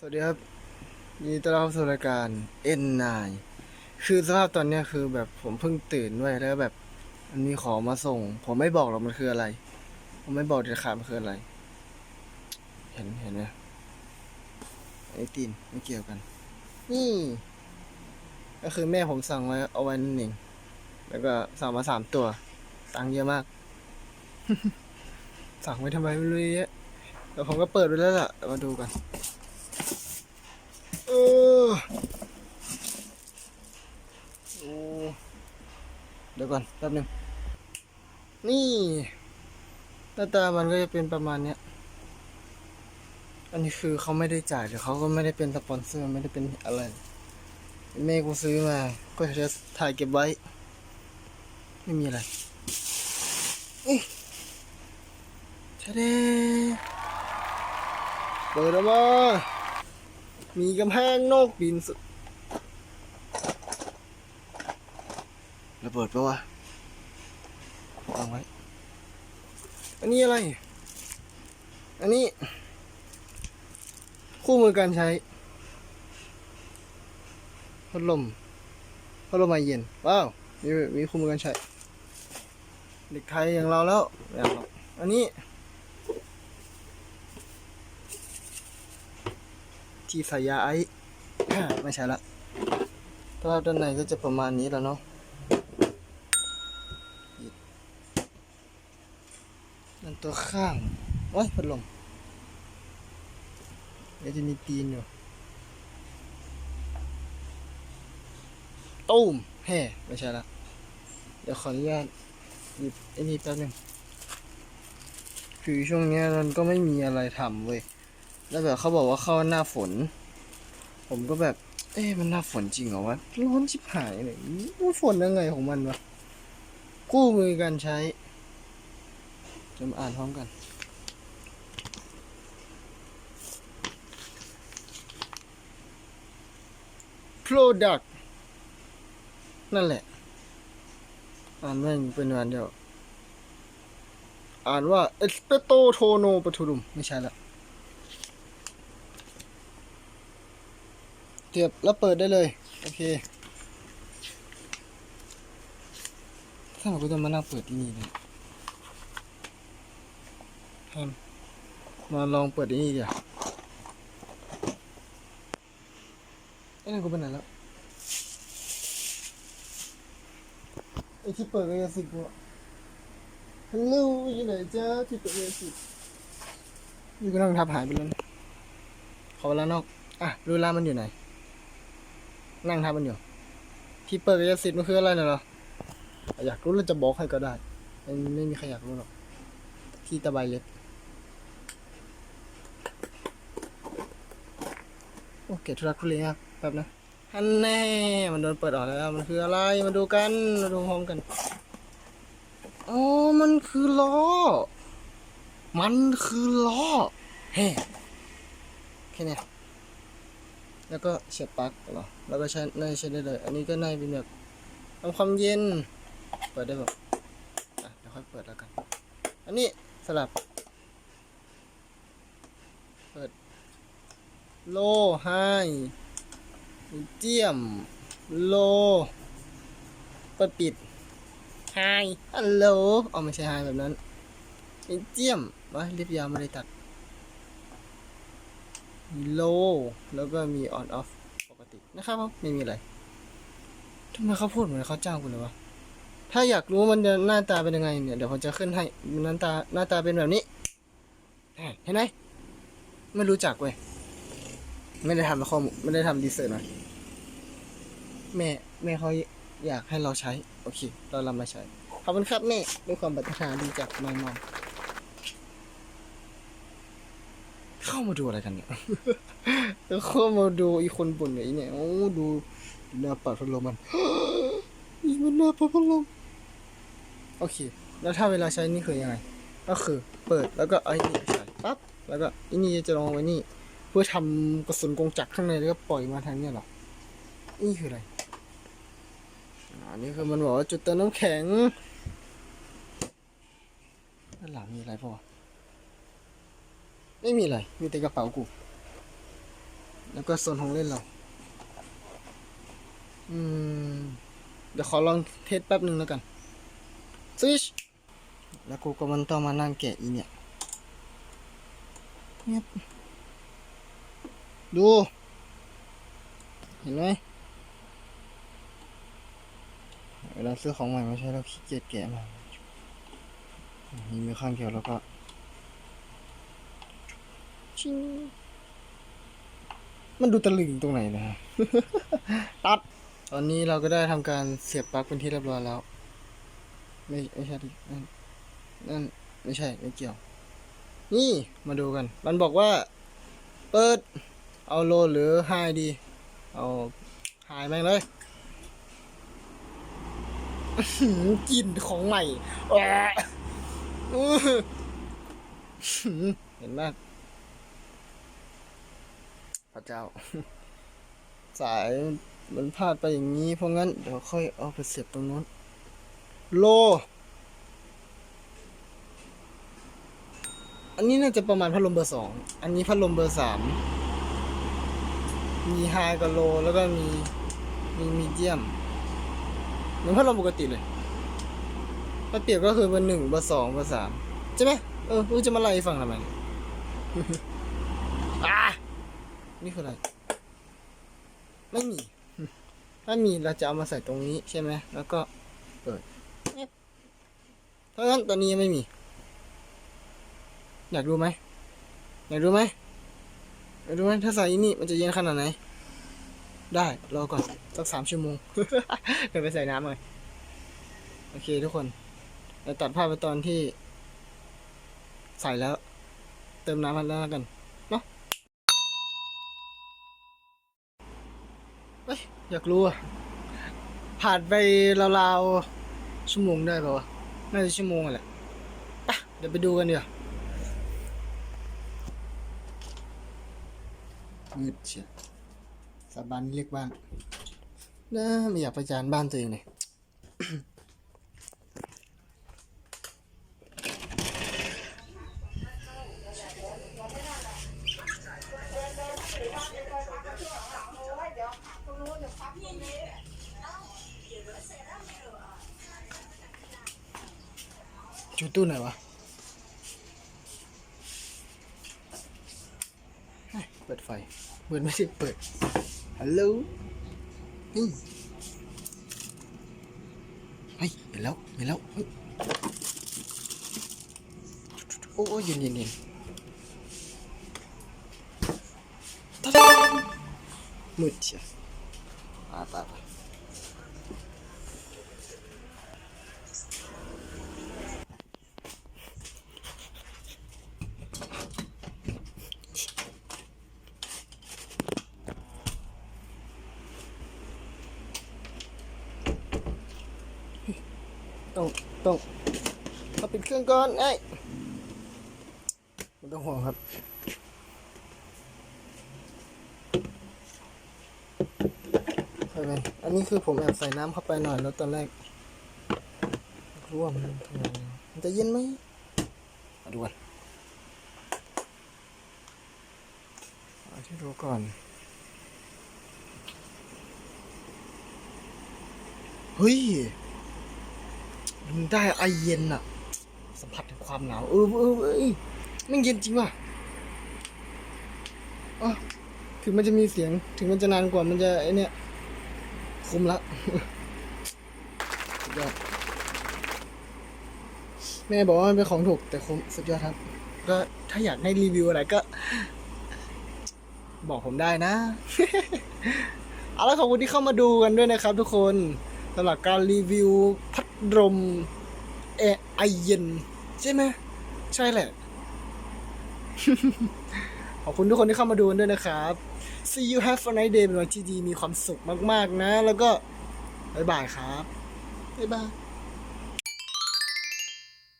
สวัสดีครับยินดีต้อนรับเข้าสู่รายการ N9 คือสภาพตอนเนี้ยคือแบบผมเพิ่งตื่นด้วยแล้วแบบมันมีของมาส่ง ผมไม่บอกหรอกมันคืออะไร ผมไม่บอกเด็ดขาดมันคืออะไร เห็นเห็นไหมไอ้ตีนไม่เกี่ยวกัน นี่ ก็คือแม่ผมสั่งไว้เอาไว้นั่นเองแล้วก็สั่งมาสามตัวตังเยอะมาก สั่งไว้ทำไมไม่รู้เยอะแต่ผมก็เปิดไปแล้วล่ะมาดูกัน อโอ้เดี๋ยวก่อนแป๊บนึงนี่หน้าตามันก็จะเป็นประมาณเนี้ยอันนี้คือเขาไม่ได้จ่ายหรือเขาก็ไม่ได้เป็นสปอนเซอร์ไม่ได้เป็นอะไรแม่กูซื้อมา ก็จะถ่ายเก็บไว้ ไม่มีอะไรเอ้ยชะเดเปิดออกมา มีกำแพงนอกดินสุดระเบิดปะวะวางไว้ อันนี้อะไร อันนี้ คู่มือการใช้ พัดลม พัดลมไอเย็น ว้าว มีมีคู่มือการใช้ เด็กไทยอย่างเราแล้วอย่างเราอันนี้ ที่ส่ยาไอ ไม่ใช่ละภาพด้านในก็จะประมาณนี้แล้วเนาะนั่นตัวข้าง โอ้ยพัดลมเดี๋ยวจะมีตีนอยู่ตุ้มแฮ่ไม่ใช่ละ เดี๋ยวขออนุญาตหยิบไอ้นี่แป๊บนึงคือช่วงนี้มันก็ไม่มีอะไรทำเว้ย แล้วแบบเขาบอกว่าเข้าหน้าฝน ผมก็แบบ เอ๊ะมันหน้าฝนจริงเหรอวะร้อนชิบหายเลยมันฝนยังไงของมันวะคู่มือการใช้จะมาอ่านพร้อมกัน product นั่นแหละ อ่านแม่งเป็นวันเดียว อ่านว่า espeto tono patulum ไม่ใช่ละ เก็บแล้วเปิดได้เลย โอเคถ้าเราก็จะมานั่งเปิดที่นี่เลยมาลองเปิดที่นี่เดี๋ยวไอ้นั่นกูไปไหนแล้วไอ้ที่เปิดก็ยังสิกูอะฮัลโหลอยู่ไหนจ้าที่เปิดก็ยังสินี่ก็นั่งทับหายไปแล้วขอเวลานอก อะรู้แล้วมันอยู่ไหน นั่งทับมันอยู่ที่เปิดกายสิทธิ์มันคืออะไรน่ะเหรออยากรู้แล้วจะบอกให้ก็ได้ไม่ไม่มีใครอยากรู้หรอกที่ตะไบเล็บโอเคทุรักทุเลครับแป๊บนะฮันแน่มันโดนเปิดออกแล้วมันคืออะไรมาดูกันมาดูพร้อมกันอ๋อมันคือล้อ มันคือล้อเฮ้แค่นี้แล้วก็เสียบปลั๊กเหรอ แล้วก็ใช้ในใช้ได้เลย อันนี้ก็ในเป็นแบบทำความเย็น เปิดได้แบบอะเดี๋ยวค่อยเปิดแล้วกัน อันนี้สลับ เปิด โลไฮเจียม โล เปิดปิดไฮฮัลโหลอ๋อไม่ใช่ไฮแบบนั้นเจียมวะเรียบยาวไม่ได้ตัดโล แล้วก็มีออนออฟ ตินะครับผมไม่มีอะไรทำไมเขาพูดเหมือนเขาจ้างคุณเลยวะถ้าอยากรู้มันจะหน้าตาเป็นยังไงเนี่ยเดี๋ยวผมจะขึ้นให้หน้าตาหน้าตาเป็นแบบนี้เห็นไหมไม่รู้จักเว้ยไม่ได้ทำข้อมูลไม่ได้ทำดีเซอร์มาแม่แม่เขาอยากให้เราใช้ โอเค เราลำมาใช้ ขอบคุณครับแม่ด้วยความปรารถนาดีจากมายมอม เข้ามาดูอะไรกันเนี่ยเข้ามาดูอีคนบ่นไหนเนี่ยโอ้ดูหน้าปัดพัดลมมันนี่มันหน้าปัดพัดลมโอเค แล้วถ้าเวลาใช้นี่คือยังไง ก็คือเปิดแล้วก็ไอ้นี่ใส่ปั๊บแล้วก็อันนี้จะลองไว้นี่เพื่อทำกระสุนกงจักรข้างในแล้วก็ปล่อยมาทางเนี้ยหรอนี่คืออะไรอันนี้คือมันบอกว่าจุดเติมน้ำแข็งด้านหลังมีอะไรปะวะ ไม่มีอะไร มีแต่กระเป๋ากู แล้วก็โซนของเล่นเรา อืม เดี๋ยวขอลองเทสแป๊บหนึ่งแล้วกันสวิชแล้วกูก็มันต้องมานั่งแกะอีเนี่ยเงียบดู เห็นไหมเวลาซื้อของใหม่มาใช้เราขี้เกียจแกะมามีมือข้างเดียวแล้วก็ ชิงมันดูตะลึงตรงไหนนะ ตัด ตอนนี้เราก็ได้ทำการเสียบปลั๊กเป็นที่เรียบร้อยแล้ว ไม่ไม่ใช่ดินั่นนั่นไม่ใช่ไม่เกี่ยว นี่มาดูกัน มันบอกว่า เปิด เอาโลหรือไฮดี เอาไฮแม่งเลยอื้อหือกลินของใหม่แหวะอื้อหือเห็นมาก พระเจ้า สายมันพลาดไปอย่างนี้ เพราะงั้น เดี๋ยวค่อยเอาไปเสียบตรงนู้น โล อันนี้น่าจะประมาณพัดลมเบอร์สอง อันนี้พัดลมเบอร์สาม มีไฮกับโล แล้วก็มี มีมีเดียม เหมือนพัดลมปกติเลยถ้าเปรียบก็คือเบอร์หนึ่งเบอร์สองเบอร์สามใช่ไหมเออรู้จะมาไล่ฟังทำไมอะ นี่คืออะไร ไม่มี ถ้ามีเราจะเอามาใส่ตรงนี้ใช่ไหม แล้วก็เปิดเพราะงั้นตอนนี้ยังไม่มี อยากดูไหม อยากดูไหมอยากดูไหมถ้าใส่นี่มันจะเย็นขนาดไหน ได้ รอก่อน สักสามชั่วโมงเดี๋ยวไปใส่น้ำเลยโอเคทุกคนเราตัดภาพไปตอนที่ ใส่แล้ว เติมน้ำมันแล้วกัน เนาะเฮ้ย อยากรู้อะผ่านไปราวๆชั่วโมงได้ป่าวะน่าจะชั่วโมงแหละไปเดี๋ยวไปดูกันเดี๋ยวมืดเชียวสาบานเรียกบ้านนะไม่อยากประจานบ้านตัวเองเลย จุดตู้ไหนวะเฮ้ยเปิดไฟเปิดไม่ใช่เปิดฮัลโหลนี่เฮ้ยเห็นแล้วเห็นแล้วเฮ้ยโอ้โอ้เย็นเย็นเย็นตะดามมืดเชียวอ่าตาย ไปต้องต้องเอาปิดเครื่องก่อนไอ้ไม่ต้องห่วงครับ ใช่ไหม อันนี้คือผมแอบใส่น้ำเข้าไปหน่อยแล้วตอนแรกรู้ว่ามันทำงานยังไงมันจะเย็นไหมมาดูกันเอาที่รู้ก่อนเฮ้ย มันได้ไอเย็นอะสัมผัสถึงความหนาว เออเออเออมันเย็นจริงว่ะอ๋อถึงมันจะมีเสียง ถึงมันจะนานกว่ามันจะไอเนี้ย คุ้มละสุดยอดแม่บอกว่ามันเป็นของถูกแต่คุ้มสุดยอดครับ ก็ถ้าอยากให้รีวิวอะไรก็ บอกผมได้นะ เอาละขอบคุณที่เข้ามาดูกันด้วยนะครับทุกคนสำหรับการรีวิวพัดลมแอร์ไอเย็น ใช่ไหมใช่แหละ อบคุณทุกคนที่เข้ามาดูด้วยนะครับ See you have a nice day เป็นวันที่ดีมีความสุขมาก ๆ นะ แล้วก็บ๊ายบายครับบ๊ายบาย